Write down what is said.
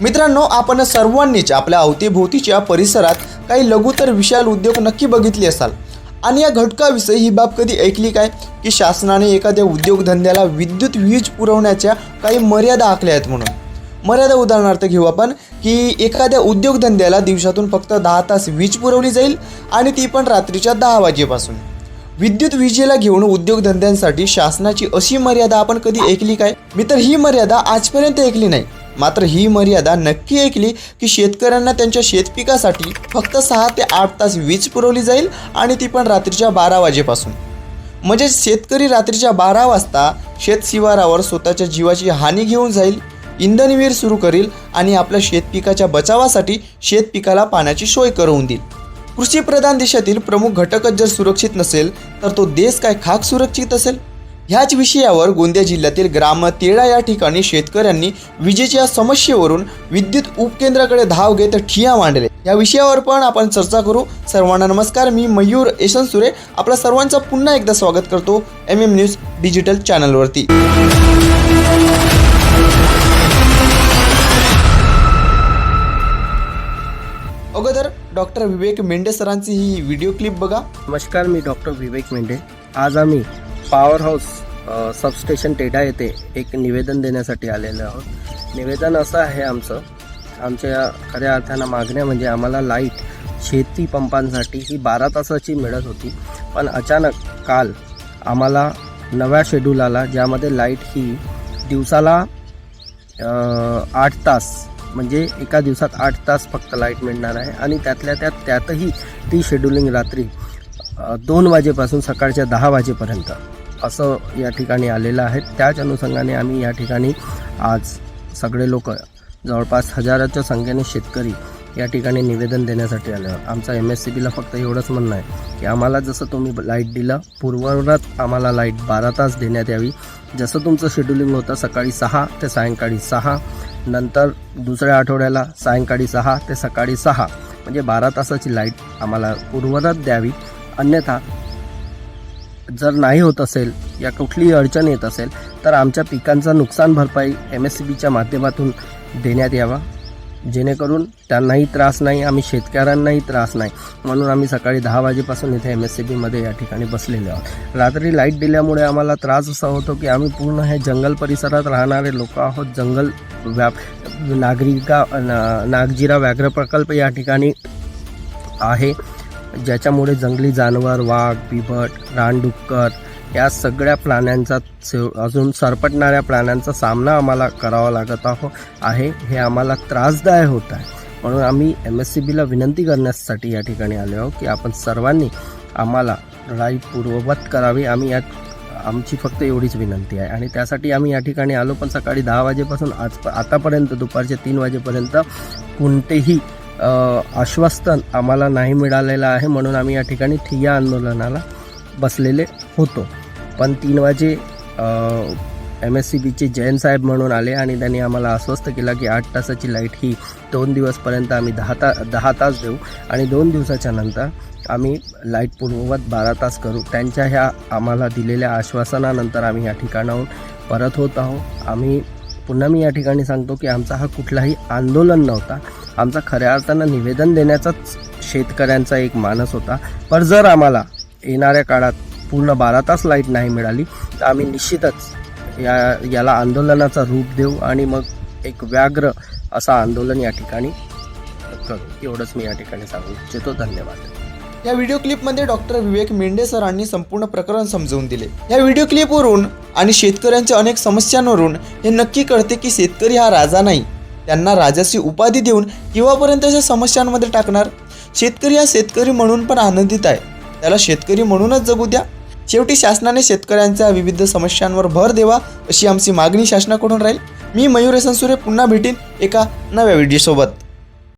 मित्रांनो आपण सर्वांनीच आपल्या अवतीभोवतीच्या परिसरात काही लघु तर विशाल उद्योग नक्की बघितले असाल. आणि या घटकाविषयी ही बाब कधी ऐकली काय? की शासनाने एखाद्या उद्योगधंद्याला विद्युत वीज पुरवण्याच्या काही मर्यादा आखल्या आहेत म्हणून. मर्यादा उदाहरणार्थ घेऊ आपण की एखाद्या उद्योगधंद्याला दिवसातून फक्त दहा तास वीज पुरवली जाईल आणि ती पण रात्रीच्या दहा वाजेपासून. विद्युत विजेला घेऊन उद्योगधंद्यांसाठी शासनाची अशी मर्यादा आपण कधी ऐकली काय? मी तर ही मर्यादा आजपर्यंत ऐकली नाही. मात्र ही मर्यादा नक्की ऐकली की शेतकऱ्यांना त्यांच्या शेतपिकासाठी फक्त सहा ते आठ तास वीज पुरवली जाईल आणि ती पण रात्रीच्या बारा वाजेपासून. म्हणजे शेतकरी रात्रीच्या बारा वाजता शेत शिवारावर स्वतःच्या जीवाची हानी घेऊन जाईल इंधनवीर सुरू करील आणि आपल्या शेतपिकाच्या बचावासाठी शेतपिकाला पाण्याची सोय करून देईल. कृषीप्रधान देशातील प्रमुख घटकच जर सुरक्षित नसेल तर तो देश काय खाक सुरक्षित असेल? ह्याच विषयावर गोंदिया जिल्ह्यातील ग्राम तेरा या ठिकाणी शेतकऱ्यांनी विजेच्या समस्येवरून विद्युत उपकेंद्राकडे धाव घेत ठिया मांडले. या विषयावर पण आपण चर्चा करू. सर्वांना नमस्कार मी मयूर सुरे आपल्या सर्वांचं पुन्हा एकदा स्वागत करतो एम एम न्यूज डिजिटल चॅनलवरती अगोदर डॉक्टर विवेक मेंढे सरांची ही व्हिडिओ क्लिप बघा. नमस्कार मी डॉक्टर विवेक मेंढे. आज आम्ही पॉवर हाऊस सबस्टेशन टेढा येथे एक निवेदन देण्यासाठी आलेलो आहोत. निवेदन असं आहे आमचं. आमच्या खऱ्या अर्थानं मागण्या म्हणजे आम्हाला लाइट शेती पंपांसाठी ही बारा तासाची मिळत होती. पण अचानक काल आम्हाला नव्या शेड्यूल आला ज्यामध्ये लाइट ही दिवसाला आठ तास म्हणजे एका दिवसात आठ तास फक्त लाइट मिळणार आहे. आणि त्यातल्या त्यात त्यातही ती शेड्युलिंग रात्री दोन वाजेपासून सकाळच्या दहा वाजेपर्यंत. असं या ठिकाणी आलेलं आहे. त्याच अनुषंगाने आम्ही या ठिकाणी आज सगळे लोक जवळपास हजाराच्या संख्येने शेतकरी या ठिकाणी निवेदन देण्यासाठी आलो आमचा एम एस सी बीला फक्त एवढंच म्हणणं आहे की आम्हाला जसं तुम्ही लाइट दिलं पूर्ववत आम्हाला लाइट बारा तास देण्यात यावी. जसं तुमचं शेड्युलिंग होतं सकाळी सहा ते सायंकाळी सहा. नंतर दुसऱ्या आठवड्याला सायंकाळी सहा ते सकाळी सहा. म्हणजे बारा तासाची लाइट आम्हाला पूर्ववत द्यावी. अन्यथा जर नाही होत असेल या कुठलीही अडचण येत असेल तर आमच्या पिकांचा नुकसान भरपाई एम एस सी बीच्या माध्यमातून देण्यात यावा. जेणेकरून त्यांनाही त्रास नाही आम्ही शेतकऱ्यांनाही त्रास नाही. म्हणून आम्ही सकाळी दहा वाजेपासून इथे एम एस सी बीमध्ये या ठिकाणी बसलेलो आहोत. रात्री लाइट दिल्यामुळे आम्हाला त्रास असा होतो की आम्ही पूर्ण हे जंगल परिसरात राहणारे लोक आहोत. जंगल व्याप नागरिका ना- नागजिरा व्याघ्र प्रकल्प या ठिकाणी आहे. ज्याच्यामुळे जंगली जानवर वाघ बिबट रानडुक्कर या सगळ्या प्राण्यांचा अजून सरपटणाऱ्या प्राण्यांचा सामना आम्हाला करावा लागत आहो आहे. हे आम्हाला त्रासदायक होत आहे. म्हणून आम्ही एम एस सी बीला विनंती करण्यासाठी या ठिकाणी आलो आहोत की आपण सर्वांनी आम्हाला लढाई पूर्ववत करावी. आम्ही यात आमची फक्त एवढीच विनंती आहे. आणि त्यासाठी आम्ही या ठिकाणी आलो पण सकाळी दहा वाजेपासून आज आतापर्यंत दुपारचे तीन वाजेपर्यंत कोणतेही आश्वासन आम्हाला नाही मिळालेलं आहे म्हणून आम्ही या ठिकाणी ठिय्या आंदोलनाला बसलेले होतो. पण तीन वाजे एम एस सी बीचे जैन साहेब म्हणून आले आणि त्यांनी आम्हाला आश्वस्त केला की आठ तासाची लाइट ही दोन दिवसपर्यंत आम्ही दहा ता दहा तास देऊ आणि दोन दिवसाच्या नंतर आम्ही लाइट पूर्ववत बारा तास करू. त्यांच्या ह्या आम्हाला दिलेल्या आश्वासनानंतर आम्ही या ठिकाणाहून परत होत आहोत. आम्ही पुन्हा मी या ठिकाणी सांगतो की आमचा हा कुठलाही आंदोलन नव्हता. आमचा खऱ्या अर्थानं निवेदन देण्याचाच शेतकऱ्यांचा एक मानस होता. पण जर आम्हाला येणाऱ्या काळात पूर्ण बारा तास लाइट नाही मिळाली तर आम्ही निश्चितच या याला आंदोलनाचा रूप देऊ आणि मग एक व्याघ्र असं आंदोलन या ठिकाणी करू. एवढंच मी या ठिकाणी सांगू इच्छितो. धन्यवाद. या व्हिडिओ क्लिपमध्ये डॉक्टर विवेक मेंढे सरांनी संपूर्ण प्रकरण समजवून दिले. या व्हिडिओ क्लिपवरून आणि शेतकऱ्यांच्या अनेक समस्यांवरून हे नक्की कळते की शेतकरी हा राजा नाही. त्यांना राजाची उपाधी देऊन किंवापर्यंतच्या समस्यांमध्ये टाकणार? शेतकरी हा शेतकरी म्हणून पण आनंदित आहे. त्याला शेतकरी म्हणूनच जगू द्या. शेवटी शासनाने शेतकऱ्यांच्या विविध समस्यांवर भर देवा अशी आमची मागणी शासनाकडून राहील. मी मयूर सुरे पुन्हा भेटीन एका नव्या व्हिडिओसोबत